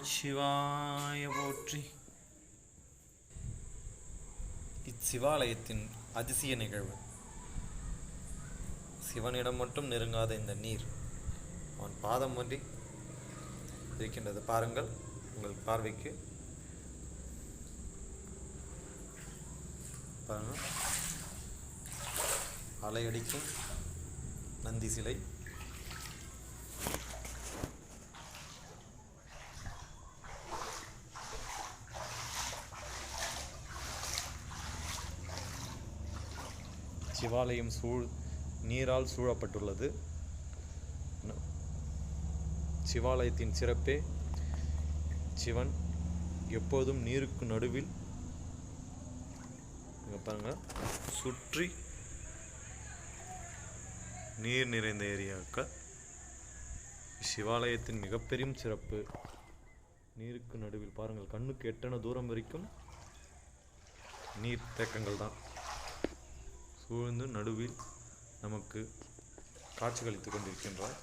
நமச்சிவாய போற்றி. இச்சிவாலயத்தின் அதிசய நிகழ்வு. சிவனிடம் மட்டும் நெருங்காத இந்த நீர் அவன் பாதம் ஒன்றி இருக்கின்றது. பாருங்கள் உங்கள் பார்வைக்கு. பாருங்கள். அலையடிக்கும் நந்தி சிலை. சிவாலயம் சூழ் நீரால் சூழப்பட்டுள்ளது. சிவாலயத்தின் சிறப்பே சிவன். எப்போதும் நீருக்கு நடுவில். பாருங்கள் பாருங்க. சுற்றி நீர் நிறைந்த ஏரியாக்கள். சிவாலயத்தின் மிகப்பெரும் சிறப்பு. நீருக்கு நடுவில் பாருங்கள். கண்ணுக்கு எட்டன தூரம் வரைக்கும் நீர் தேக்கங்கள் தான் சூழ்ந்து நடுவில் நமக்கு காட்சிகளித்துக் கொண்டிருக்கின்றார்.